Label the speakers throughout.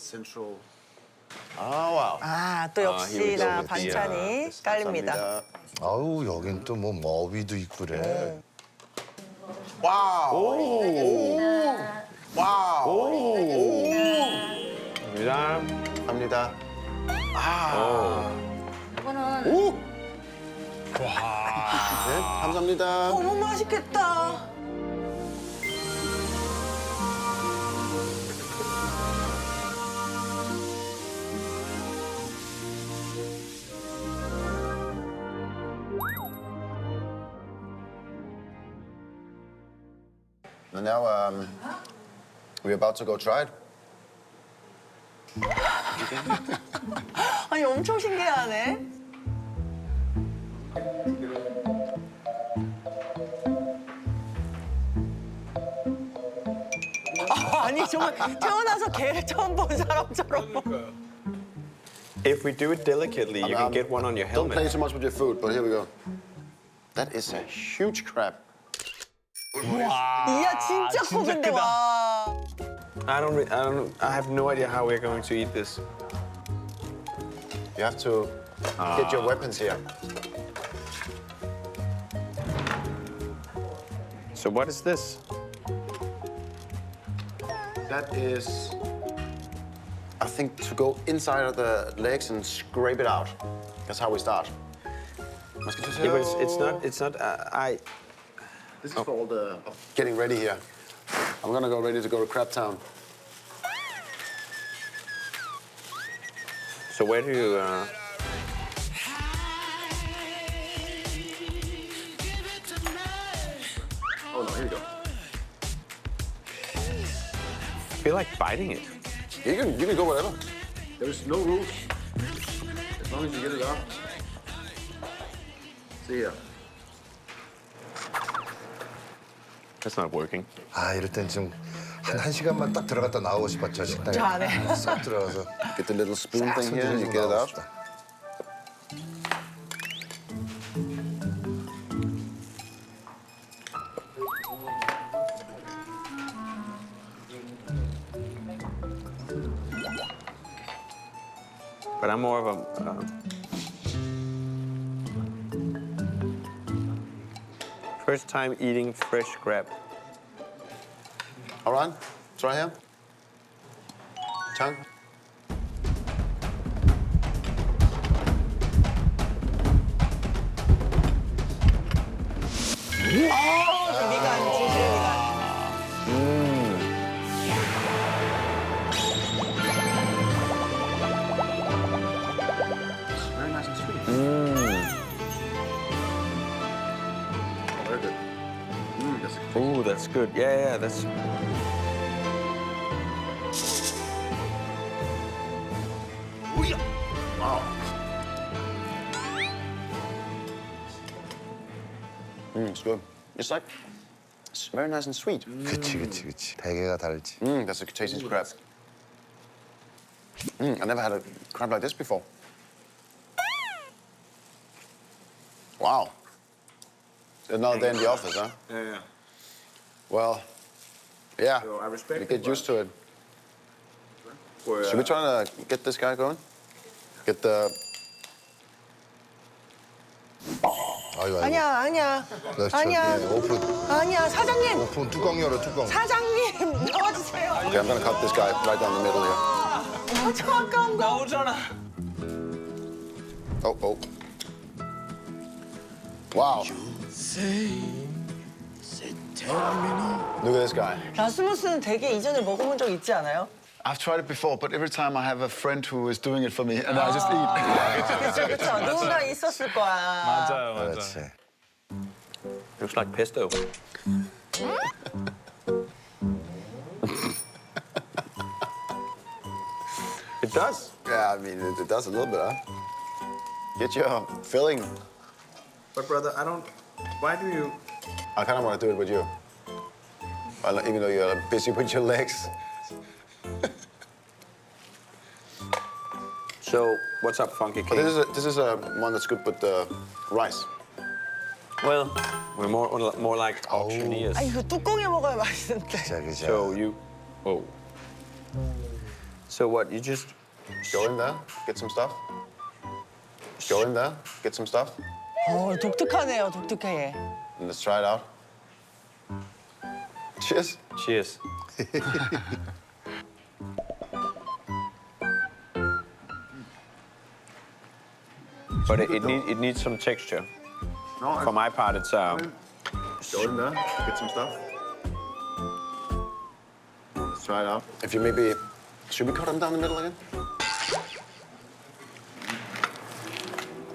Speaker 1: central. Oh wow.
Speaker 2: 아, 또
Speaker 3: go
Speaker 2: 역시나
Speaker 3: the,
Speaker 2: 반찬이 깔립니다.
Speaker 1: 감사합니다.
Speaker 4: 아우 여긴 또 뭐 머위도 있고 그래.
Speaker 1: 와우. 와우.
Speaker 3: 감사합니다.
Speaker 1: 갑니다.
Speaker 5: 이거는
Speaker 1: 오. 네, 감사합니다.
Speaker 2: 너무 맛있겠다.
Speaker 1: And now um, we're about to go try it.
Speaker 2: 아니 엄청 신기하네. 아, 아니 정말 태어나서 개를 처음 본 사람처럼.
Speaker 3: If we do it delicately, you can
Speaker 1: Um,
Speaker 3: get one on your
Speaker 1: Don't play
Speaker 3: helmet.
Speaker 1: so much with your food, but here we go. That is a huge crab.
Speaker 2: 이야 진짜 커 근데 와.
Speaker 3: I don't, re- I don't, I have no idea how we're going to eat this.
Speaker 1: You have to get your weapons here.
Speaker 3: So what is this?
Speaker 1: That is, I think, to go inside of the legs and scrape it out. That's how we start.
Speaker 3: Yeah, but it's, it's not, it's not, uh, I,
Speaker 1: this is for all the getting ready here. I'm gonna go ready to go to Crab Town.
Speaker 3: so where do you, uh,
Speaker 1: Oh no, here you go.
Speaker 3: I feel like biting it.
Speaker 1: You can you can go whatever. There's no rules. As long as you get it out. See here.
Speaker 3: That's not working.
Speaker 4: 아 이럴 땐좀한한 시간만 딱 들어갔다 나오고 싶었죠 식당에.
Speaker 2: 저 안에.
Speaker 4: 싹 들어가서
Speaker 1: Get the little spoon
Speaker 4: 싹
Speaker 1: thing here and you get it out.
Speaker 3: But I'm more of a, uh, first time eating fresh crab.
Speaker 1: All right, try here. Chang. that's a
Speaker 3: Ooh, that's good. Yeah, yeah, that's.
Speaker 1: Wow. Mm, it's good. It's like it's very nice and sweet.
Speaker 4: 그치 그치 그치. 대게가 다르지.
Speaker 1: Mm, that's a tasty crab. Mm, I never had a crab like this before. Wow. Another day in the office, huh?
Speaker 3: Yeah, yeah.
Speaker 1: Well, yeah.
Speaker 3: So I respect
Speaker 1: You
Speaker 3: it,
Speaker 1: get used to it.
Speaker 3: For,
Speaker 1: Should we try to get this guy going? Get the.
Speaker 4: 아유 아유.
Speaker 2: 아니야 아니야
Speaker 4: 나 저기
Speaker 2: 아니야
Speaker 4: 오픈
Speaker 2: 아니야 사장님
Speaker 4: 오픈 뚜껑 열어 뚜껑.
Speaker 2: 사장님 나와주세요.
Speaker 1: Okay, I'm gonna cut this guy right down the middle here.
Speaker 2: 아, 저 아까운 거.
Speaker 3: 나오잖아.
Speaker 1: Oh, oh. Wow. Look at this guy.
Speaker 2: 라스무스는 되게 이전에 먹어본 적 있지 않아요?
Speaker 6: I've tried it before, but every time I have a friend who is doing it for me, and I just eat.
Speaker 2: 그렇죠 그렇죠 누군가 있었을 거야.
Speaker 7: 맞아요, 맞아요.
Speaker 4: 그렇지.
Speaker 3: Looks like pesto. it does.
Speaker 1: Yeah, I mean, it, it does a little bit, huh? Get your filling.
Speaker 3: But brother, I don't. Why do you?
Speaker 1: I kind of want to do it with you. Well, even though you're busy with your legs.
Speaker 3: So what's up, Funky
Speaker 1: But
Speaker 3: King?
Speaker 1: this is a, this is a one that's good with the rice.
Speaker 3: Well, we're more more like auctioneers.
Speaker 2: 아니 그 뚜껑에 먹어야 맛있는데.
Speaker 4: 자 그죠.
Speaker 3: So you. Oh. So what? You just
Speaker 1: Go in there, get some stuff. Go in there, get some stuff.
Speaker 2: 어, 독특하네요, 독특해.
Speaker 1: And let's try it out. Cheers.
Speaker 3: cheers. but it, it, need, it needs some texture.
Speaker 1: No,
Speaker 3: For my part, it's um,
Speaker 1: Go in there, get some stuff. Let's try it out. If you maybe, should we cut them down the middle again?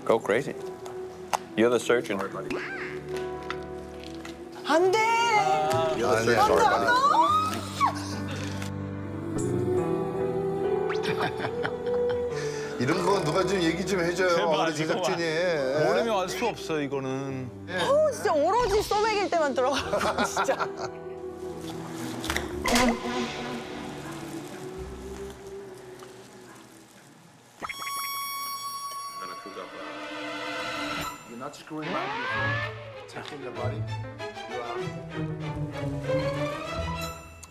Speaker 3: go crazy. You're the surgeon.
Speaker 2: 안 돼!
Speaker 1: You're the
Speaker 4: 네.
Speaker 1: surgeon.
Speaker 4: Sorry, buddy. 이런 거 누가 좀 얘기 좀 해줘요.
Speaker 5: 제발,
Speaker 4: 우리 제작진이.
Speaker 5: 모르면 알 수 없어 이거는.
Speaker 2: 어, 진짜 오로지 소맥일 때만 들어가고, 진짜.
Speaker 1: You're not screwing phone. Tapping your body.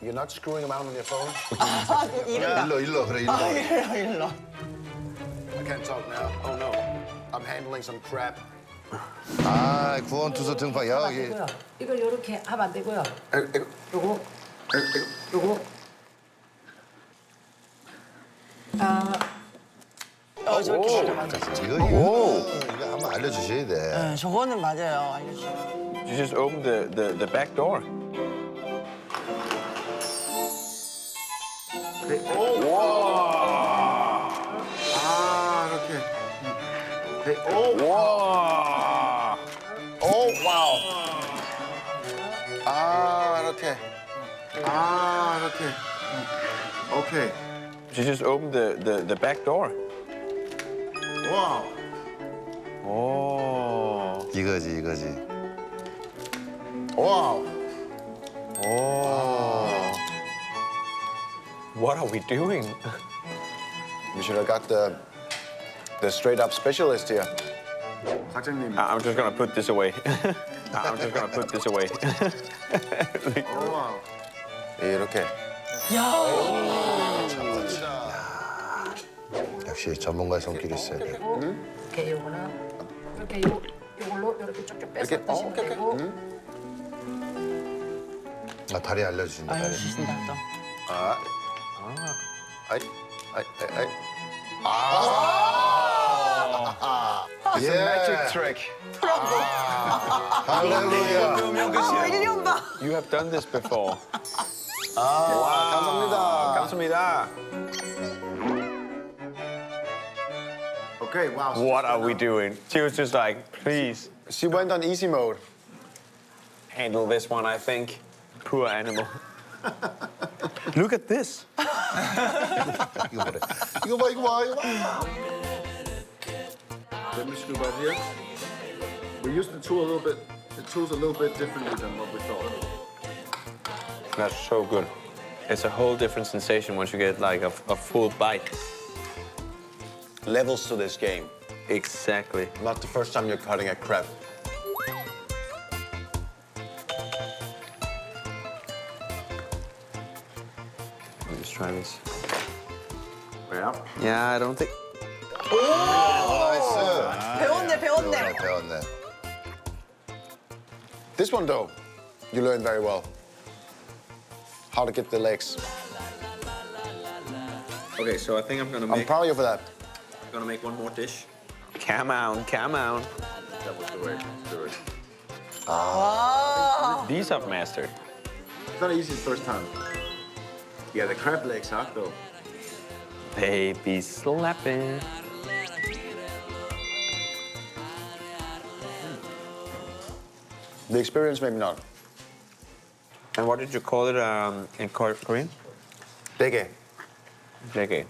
Speaker 1: You're not screwing around on your phone.
Speaker 2: 아, 이른다.
Speaker 4: 일러 일러 그래 일러.
Speaker 2: 아, 일러, 일러.
Speaker 1: I can't talk now. Oh no. I'm handling some crap.
Speaker 4: 아 구원투수 등판 야 예.
Speaker 7: 되고요. 이걸 이렇게 하면 안 되고요. 요거
Speaker 1: ew, ew.
Speaker 7: 요거
Speaker 2: 어, 저렇게 진짜 맞아.
Speaker 4: 이거 이거 이거 한번 알려주셔야 돼.
Speaker 2: 네, 저거는 맞아요, 알려주세요.
Speaker 3: You just open the, the, the back door.
Speaker 1: Ah, okay. Hey, oh,
Speaker 3: Whoa!
Speaker 1: oh, wow. Ah, okay. Ah, okay. Okay.
Speaker 3: You just open the, the, the back door.
Speaker 1: Wow.
Speaker 3: Oh.
Speaker 4: 이거지 이거지.
Speaker 1: Wow.
Speaker 3: Oh. What are we doing?
Speaker 1: We should have got the the straight up specialist here. 사장님.
Speaker 3: I'm just gonna put this away. I'm just gonna put this away.
Speaker 1: wow. 이렇게.
Speaker 4: 역시 전문가의 손길이 있어야 돼.
Speaker 7: 이렇게 요거는 이렇게 요 요걸로 이렇게 쭉쭉 빼서
Speaker 1: 이렇게? 어,
Speaker 7: 드시면
Speaker 1: 오케이, 오케이.
Speaker 7: 되고
Speaker 4: 아 다리 알려주신다 다리.
Speaker 2: 알려주신다, 또.
Speaker 1: 아. 아이, 아이, 아이, 아이. It's a magic trick.
Speaker 4: 할렐루야.
Speaker 2: 아, 1년 봐.
Speaker 3: You have done this before.
Speaker 1: 감사합니다.
Speaker 3: 감사합니다.
Speaker 1: Okay, wow.
Speaker 3: What are we doing? She was just like, please
Speaker 1: She went on easy mode.
Speaker 3: handle this one, I think. Poor animal. Look at this.
Speaker 4: 이거 뭐래? 이거 봐 이거 봐 이거 봐.
Speaker 1: Let me scoop out here. We used the tool a little bit. The tool's a little bit differently than what we thought.
Speaker 3: That's so good. It's a whole different sensation once you get like a, a full bite.
Speaker 1: Levels to this game.
Speaker 3: Exactly.
Speaker 1: Not the first time you're cutting a crab.
Speaker 3: Let me just try this.
Speaker 1: Yeah.
Speaker 3: Yeah, I don't think.
Speaker 4: 나이스.
Speaker 2: 배웠네, 배웠네.
Speaker 4: 배웠네 배웠네.
Speaker 1: This one though, you learned very well. How to get the legs.
Speaker 3: Okay, so I think I'm gonna
Speaker 1: I'm
Speaker 3: make
Speaker 1: proud of you for that.
Speaker 3: gonna make one more dish. Come on, come on.
Speaker 1: That was the way to do it.
Speaker 2: 와.
Speaker 3: These I've mastered.
Speaker 1: It's not easy the first time. Yeah, the crab legs hard though.
Speaker 3: Baby slapping.
Speaker 1: The experience maybe not.
Speaker 3: And what did you call it um, in Kor- Korean?
Speaker 1: Dege.
Speaker 3: Dege.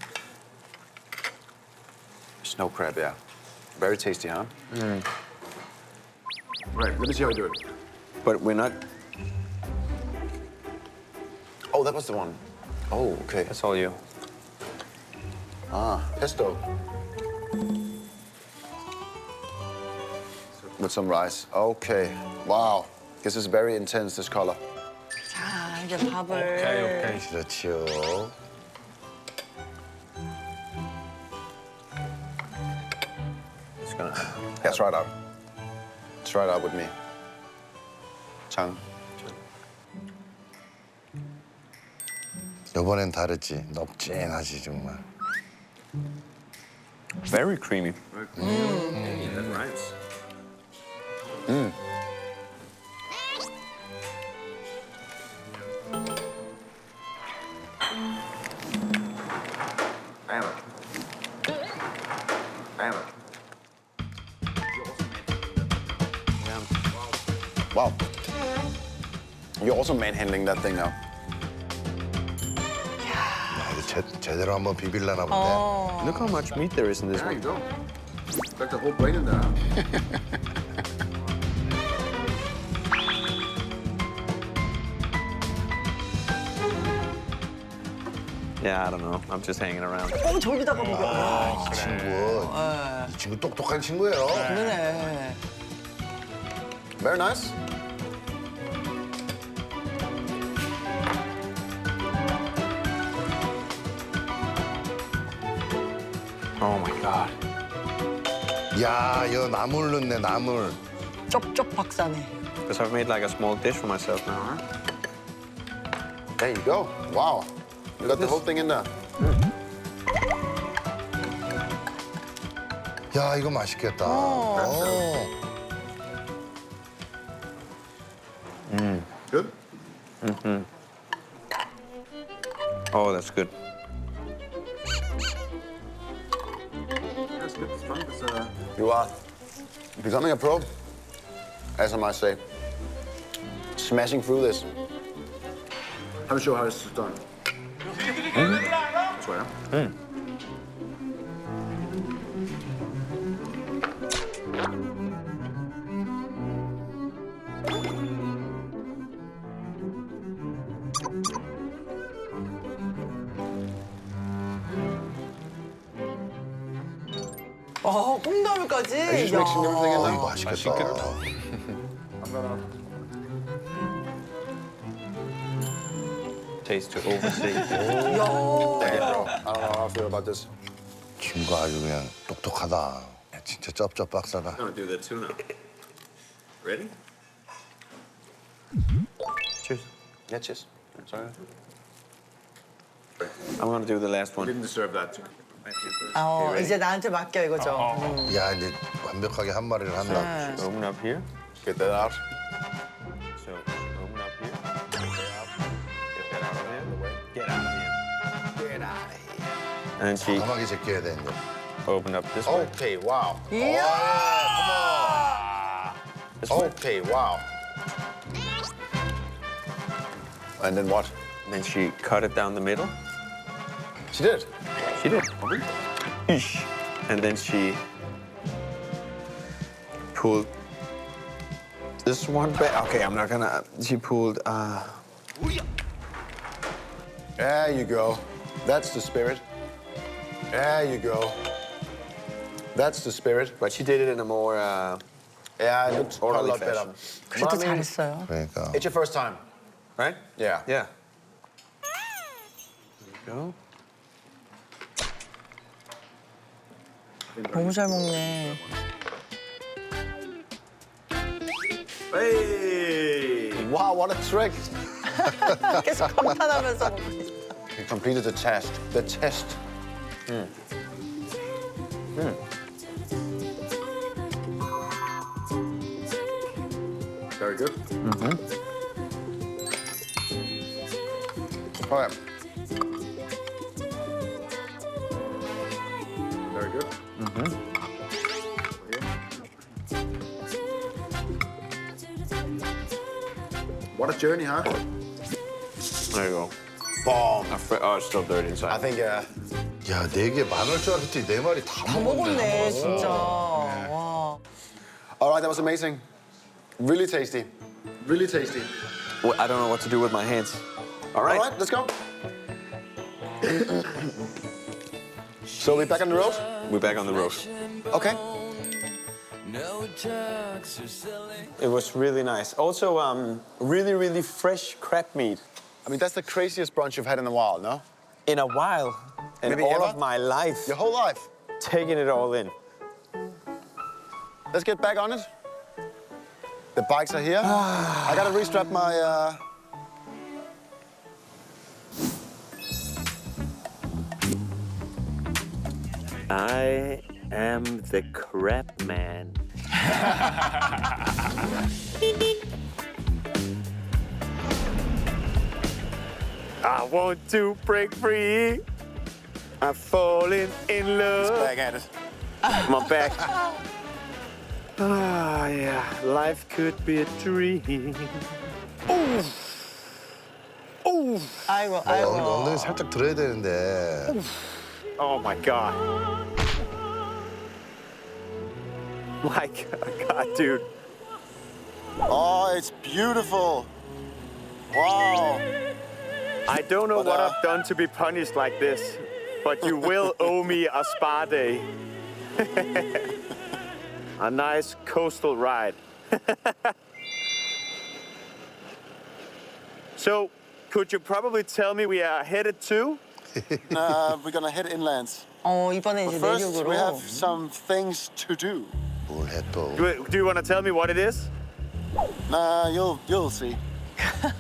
Speaker 1: Snow crab, yeah. Very tasty, huh? Right, let me see how we do it.
Speaker 3: But we're not.
Speaker 1: Oh, that was the one. Oh, okay.
Speaker 3: That's all you.
Speaker 1: Ah, pesto. With some rice. Okay. Wow. This is very intense, this color.
Speaker 2: Ah, okay. Okay. 밥을.
Speaker 4: 오케이, chill.
Speaker 3: It's gonna...
Speaker 1: Yeah, try it out. Try it out with me. Chang.
Speaker 4: 이번엔 다르지. 넙진하지 정말.
Speaker 3: Very creamy. Mm. That rhymes.
Speaker 1: Wow. You're also manhandling that thing now.
Speaker 4: 제, 제대로 한번 비빌라나 본데.
Speaker 2: 어.
Speaker 3: Look how much meat there is in this one.
Speaker 1: go. Got the whole brain in there.
Speaker 3: Yeah, I don't know. I'm just hanging around.
Speaker 2: 어 저기다가 먹여.
Speaker 4: 이 친구, 이 친구 똑똑한 친구예요.
Speaker 2: 그러네.
Speaker 1: Very nice.
Speaker 3: God.
Speaker 4: 야, 여 나물 넣네 나물.
Speaker 2: 쩝쩝 박사네.
Speaker 3: Because I've made like a small dish for myself now.
Speaker 1: There you go. Wow. You got the whole thing in there.
Speaker 4: 야, 이거 맛있겠다. 어.
Speaker 1: Good?
Speaker 3: Oh. That's good.
Speaker 1: You are becoming a pro, as I might say. Smashing through this. Let me show how this is done. Hmm? That's right, huh? Hmm.
Speaker 2: 어 콩나물까지.
Speaker 1: In
Speaker 4: 어,
Speaker 1: there?
Speaker 4: 이거 맛있겠다.
Speaker 3: Taste to oversee.
Speaker 1: Feel about this.
Speaker 4: 친구 아주 그냥 똑똑하다. 야, 진짜 쩝쩝 박사다.
Speaker 3: I'm gonna do the tuna. Ready? Cheers.
Speaker 1: Yeah, cheers. Sorry.
Speaker 3: I'm gonna do the last one.
Speaker 1: Didn't deserve that.
Speaker 2: 어 이제 나한테 맡겨 이거죠.
Speaker 4: 야, 이제 완벽하게 한 마리를 한다.
Speaker 3: Open up here.
Speaker 1: Get that out.
Speaker 3: So open up here. Get that out of here. Get out of here. Get out of here. And then she
Speaker 4: 과감하게 제껴야 돼, 이제.
Speaker 3: opened up this way.
Speaker 1: Okay, wow.
Speaker 2: 이야.
Speaker 3: This way.
Speaker 1: Okay, wow. And then what?
Speaker 3: And then she cut it down the middle.
Speaker 1: She did.
Speaker 3: She did. Eesh. And then she pulled this one back. Okay, I'm not gonna. She pulled. Uh,
Speaker 1: There you go. That's the spirit. There you go. That's the spirit.
Speaker 3: but she did it in a more. Uh,
Speaker 1: Yeah, it looks quite a
Speaker 3: Orderly
Speaker 1: lot better.
Speaker 3: fashion.
Speaker 2: 그래도
Speaker 1: But I mean,
Speaker 2: 잘했어요.
Speaker 4: 그러니까.
Speaker 1: It's your first time.
Speaker 3: right?
Speaker 1: Yeah.
Speaker 3: Yeah. There you go.
Speaker 2: 너무 잘 먹네.
Speaker 1: Hey! Wow, what a trick!
Speaker 2: 계속 감탄하면서 먹고 있어.
Speaker 1: You completed the test. The test. Very good. Mm-hmm. Okay. Very journey, huh?
Speaker 3: There you go.
Speaker 1: Boom.
Speaker 3: I fr- oh, it's still dirty inside.
Speaker 1: I think uh,
Speaker 4: 야, 네 개 많을 줄 알았더니 네 마리 다,
Speaker 2: 다 먹었네 진짜. 와.
Speaker 1: All right, that was amazing. Really tasty. Really tasty.
Speaker 3: Well, I don't know what to do with my hands. All right.
Speaker 1: All right, let's go. so we're back on the road?
Speaker 3: We're back on the road.
Speaker 1: Okay.
Speaker 3: It was really nice. Also, um, really, really fresh crab meat.
Speaker 1: I mean, that's the craziest brunch you've had in a while, no?
Speaker 3: In a while, in
Speaker 1: Maybe
Speaker 3: all
Speaker 1: ever?
Speaker 3: of my life,
Speaker 1: Your whole life.
Speaker 3: taking it all in.
Speaker 1: let's get back on it. The bikes are here. I gotta restrap my. Uh...
Speaker 3: I am the crab man. I want to break free. I'm falling in love.
Speaker 1: Back at it.
Speaker 3: Come on back. Ah, yeah. Life could be a dream.
Speaker 2: 아이고
Speaker 4: 어,
Speaker 2: 아이고.
Speaker 4: 엉덩이 살짝 들어야 되는데.
Speaker 3: Oh my god. My god, dude.
Speaker 1: Oh, it's beautiful. Wow.
Speaker 3: I don't know
Speaker 1: But,
Speaker 3: what
Speaker 1: uh,
Speaker 3: I've done to be punished like this, but you will owe me a spa day. a nice coastal ride. so, could you probably tell me we are headed to?
Speaker 1: Uh, we're gonna head inland.
Speaker 2: 어 이번에 이제
Speaker 1: First,
Speaker 2: 내륙으로.
Speaker 1: we have some things to do.
Speaker 4: 뭘 해 또.
Speaker 3: Do, do you want to tell me what it is?
Speaker 1: Nah, you'll you'll see.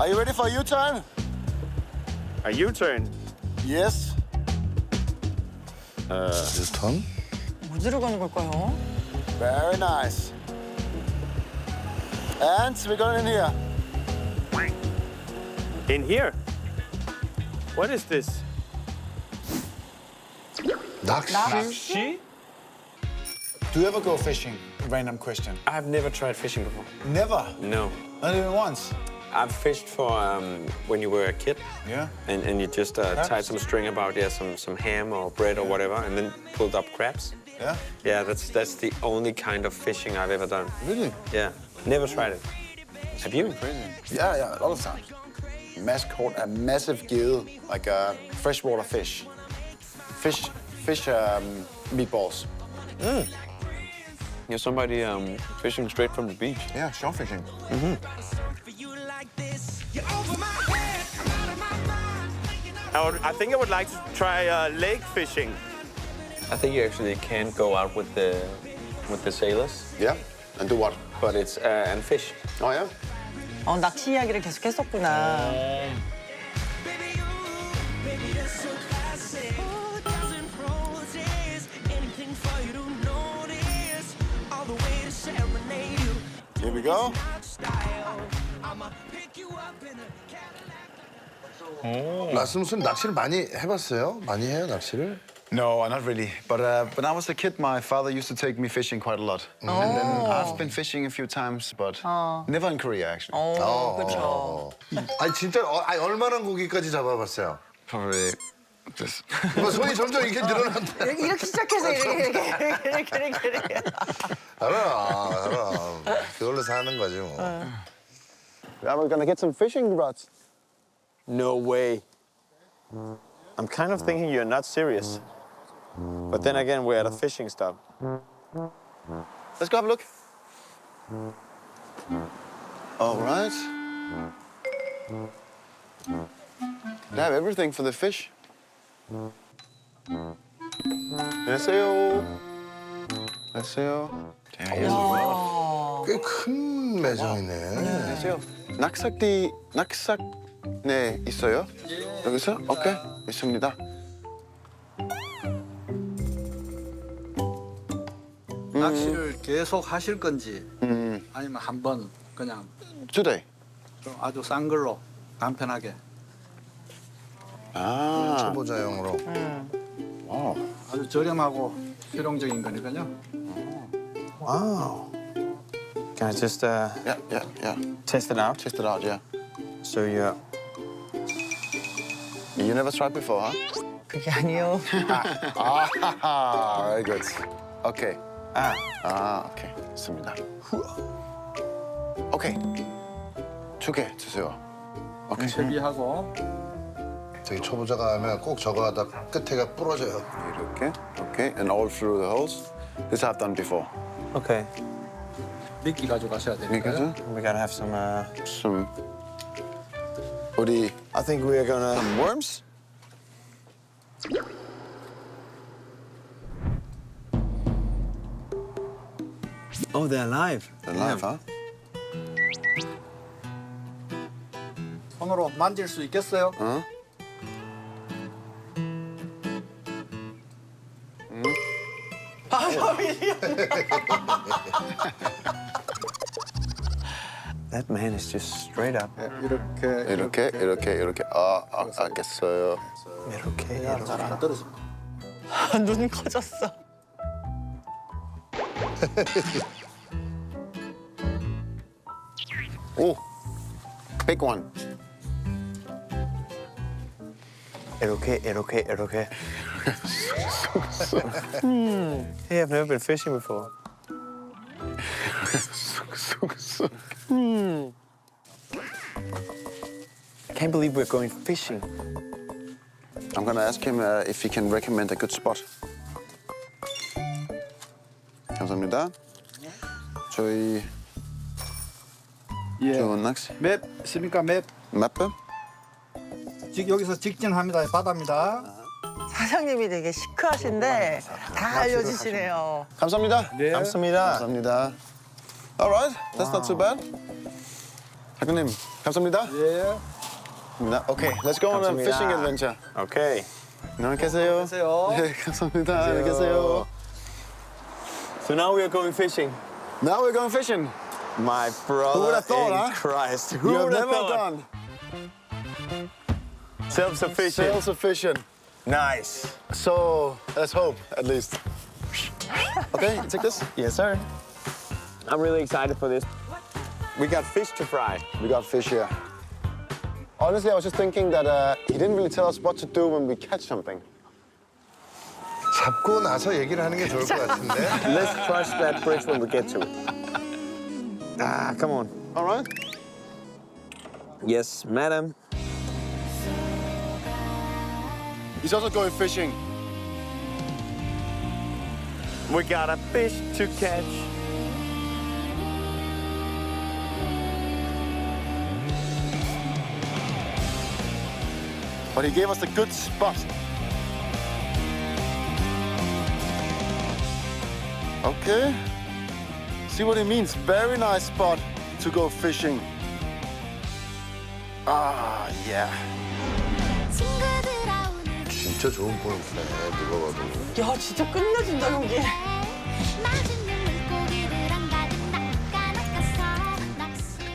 Speaker 1: Are you ready for a U-turn?
Speaker 3: A U-turn.
Speaker 1: Yes.
Speaker 4: 뉴턴?
Speaker 2: 어디로 가는 걸까요?
Speaker 1: Very nice. And we're going in here.
Speaker 3: In here. What is this?
Speaker 4: 낚시?
Speaker 5: 낚시?
Speaker 6: Do you ever go fishing? Random question.
Speaker 3: I've never tried fishing before.
Speaker 6: Never.
Speaker 3: No.
Speaker 6: Not even once.
Speaker 3: I've fished for um, when you were a kid.
Speaker 6: Yeah.
Speaker 3: And, and you just uh, tied some string about yeah some some ham or bread or whatever, and then pulled up crabs.
Speaker 6: Yeah.
Speaker 3: Yeah, that's that's the only kind of fishing I've ever done.
Speaker 6: Really?
Speaker 3: Yeah, never tried it. Have you?
Speaker 1: Yeah, yeah, a lot of times. Mass caught a massive gill, like a freshwater fish. Fish, fish um, meatballs.
Speaker 3: You're somebody um, fishing straight from the beach.
Speaker 1: Yeah, shore fishing.
Speaker 3: I, would, I think I would like to try uh, lake fishing. I think you actually can go out with the with the sailors,
Speaker 1: Yeah. And do what?
Speaker 3: but it's uh, and fish.
Speaker 1: Oh yeah.
Speaker 2: 어 낚시 이야기를 계속 했었구나.
Speaker 1: Here We go.
Speaker 4: 말씀은 낚시를 많이 해봤어요? 많이 해요 낚시를?
Speaker 6: No, not really. But uh, when I was a kid, my father used to take me fishing quite a lot. And then I've been fishing a few times, but never in Korea actually.
Speaker 2: 어 그렇죠.
Speaker 4: 어. 아니 진짜 어, 아니, 얼마나 고기까지 잡아봤어요?
Speaker 6: Probably this.
Speaker 4: 뭐 손이 점점 이렇게 늘어난다.
Speaker 2: 이렇게 시작해서 이렇게 이렇게 이렇게 이렇게 이렇게.
Speaker 4: 알아, 알아. 그걸로 사는 거지 뭐.
Speaker 1: Yeah, we're gonna get some fishing rods.
Speaker 3: No way. I'm kind of thinking you're not serious. But then again, we're at a fishing stop.
Speaker 1: Let's go have a look. All right. They have everything for the fish. 안녕하세요. 안녕하세요.
Speaker 4: 꽤 큰 매장이네.
Speaker 1: 안녕하세요. 낙삭디 낙삭 네 있어요? 여기서? 오케이 있습니다.
Speaker 8: 낚시를 계속 하실 건지 아니면 한번 그냥
Speaker 1: Today.
Speaker 8: 좀 아주 싼 걸로 간편하게
Speaker 1: 아.
Speaker 4: 초보자용으로.
Speaker 8: 아주 저렴하고 실용적인 거니까요.
Speaker 3: Wow. Can I just uh,
Speaker 1: Yeah, yeah, yeah.
Speaker 3: test it out?
Speaker 1: Test it out, yeah.
Speaker 3: So you
Speaker 1: You never tried before, huh?
Speaker 2: 그게 아니요.
Speaker 1: Ah, very good. Okay.
Speaker 3: ah
Speaker 1: 아, 오케이. 있습니다. 오케이. 두 개 주세요. 오케이.
Speaker 8: 채비하고
Speaker 4: 저기 초보자가 하면 꼭 저거 하다 끝에가 부러져요.
Speaker 1: 이렇게, 오케이. And all through the holes. This I've done before.
Speaker 3: okay.
Speaker 8: 미끼 가져가셔야 되니까요.
Speaker 3: We gotta have some. Uh,
Speaker 1: Some. What do you?
Speaker 3: I think we are gonna.
Speaker 1: Some worms?
Speaker 3: Oh, they're alive.
Speaker 1: They're live, huh?
Speaker 8: 손으로 만질 수 있겠어요?
Speaker 1: Huh?
Speaker 3: 아, 형이 That man is just straight up.
Speaker 8: 이렇게
Speaker 1: 이렇게, 이렇게, 이렇게. 아, 아 알겠어요.
Speaker 3: 이렇게,
Speaker 8: 잘안 떨어집니다.
Speaker 2: 눈 커졌어.
Speaker 1: 오, big one.
Speaker 3: 이렇게, 이렇게, 이렇게. Hmm. Hey, I've never been fishing before. Hmm. Can't believe we're going fishing.
Speaker 1: I'm gonna ask him uh, if he can recommend a good spot. 감사합니다. 저희
Speaker 8: 예.
Speaker 1: 좋은 낚시
Speaker 8: 맵 있습니까? 맵.
Speaker 1: 맵프?
Speaker 8: 직 여기서 직진합니다. 바다입니다.
Speaker 2: 사장님이 되게 시크하신데 다 알려주시네요.
Speaker 1: 감사합니다.
Speaker 8: 네.
Speaker 3: 감사합니다.
Speaker 1: 감사합니다. Alright, that's not too bad. 작가님, 감사합니다.
Speaker 8: 예.
Speaker 1: 감사합니다. Okay, let's go on a
Speaker 3: 감사합니다.
Speaker 1: fishing adventure.
Speaker 3: Okay.
Speaker 1: 안녕히 계세요.
Speaker 8: 계세요.
Speaker 1: 네, 감사합니다. 안녕히 계세요.
Speaker 3: So now we are going fishing.
Speaker 1: Now we're going fishing.
Speaker 3: My brother
Speaker 1: Who would have thought,
Speaker 3: in
Speaker 1: huh?
Speaker 3: Christ. Who
Speaker 1: You have
Speaker 3: would have
Speaker 1: never
Speaker 3: thought?
Speaker 1: gone
Speaker 3: Self-sufficient.
Speaker 1: self-sufficient.
Speaker 3: Nice.
Speaker 1: So let's hope, at least. Okay, take this.
Speaker 3: Yes, sir. I'm really excited for this. We got fish to fry.
Speaker 1: We got fish here. Honestly, I was just thinking that uh, he didn't really tell us what to do when we catch something.
Speaker 4: 잡고 나서 얘기를 하는 게 좋을 것 같은데.
Speaker 3: Let's cross that bridge when we get to it. Ah, come on.
Speaker 1: All right.
Speaker 3: Yes, madam.
Speaker 1: He's also going fishing.
Speaker 3: We got a fish to catch.
Speaker 1: But he gave us a good spot. Okay. See what he means. Very nice spot to go fishing. Ah, yeah.
Speaker 4: 진짜 좋은 포인트네, 누가 봐도.
Speaker 2: 야 진짜 끝내준다 여기.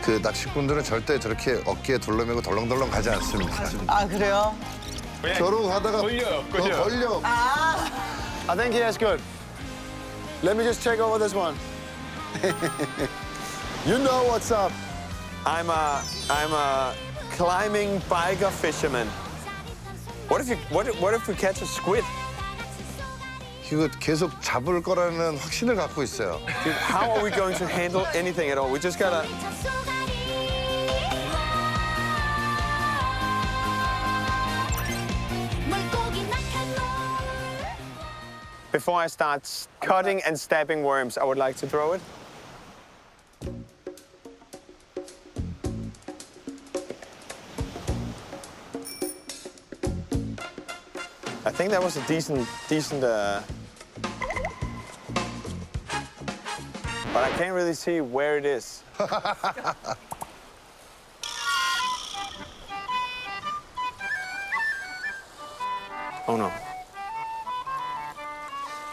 Speaker 4: 그 낚시꾼들은 절대 저렇게 어깨에 둘러매고 덜렁덜렁 가지 않습니다.
Speaker 2: 아 그래요?
Speaker 4: 저러고 가다가
Speaker 5: 걸려,
Speaker 4: 어,
Speaker 5: 걸려.
Speaker 4: 걸려.
Speaker 1: I think he has good. Let me just check over this one. you know what's up.
Speaker 3: I'm a I'm a climbing biker fisherman. What if you what if, what if we catch a squid?
Speaker 4: 이거 계속 잡을 거라는 확신을 갖고 있어요.
Speaker 3: Dude, how are we going to handle anything at all? We just gotta before I start cutting and stabbing worms, I would like to throw it. I think that was a decent, decent. Uh... But I can't really see where it is.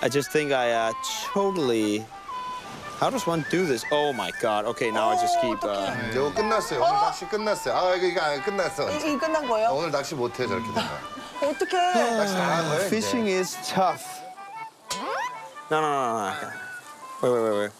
Speaker 3: I just think I uh, totally. How does one do this? Oh my god. Okay, now I just keep. Uh...
Speaker 4: 이거 끝났어요. 오늘 낚시 끝났어요. 아 이거 이거 안 끝났어.
Speaker 2: 이, 이 끝난 거예요?
Speaker 4: 오늘 낚시 못해 저렇게 되면.
Speaker 2: 어떡해?
Speaker 4: 낚시 다 한 거예요. 이제.
Speaker 3: Fishing is tough. No, no, no, no. no. Wait, wait, wait, wait.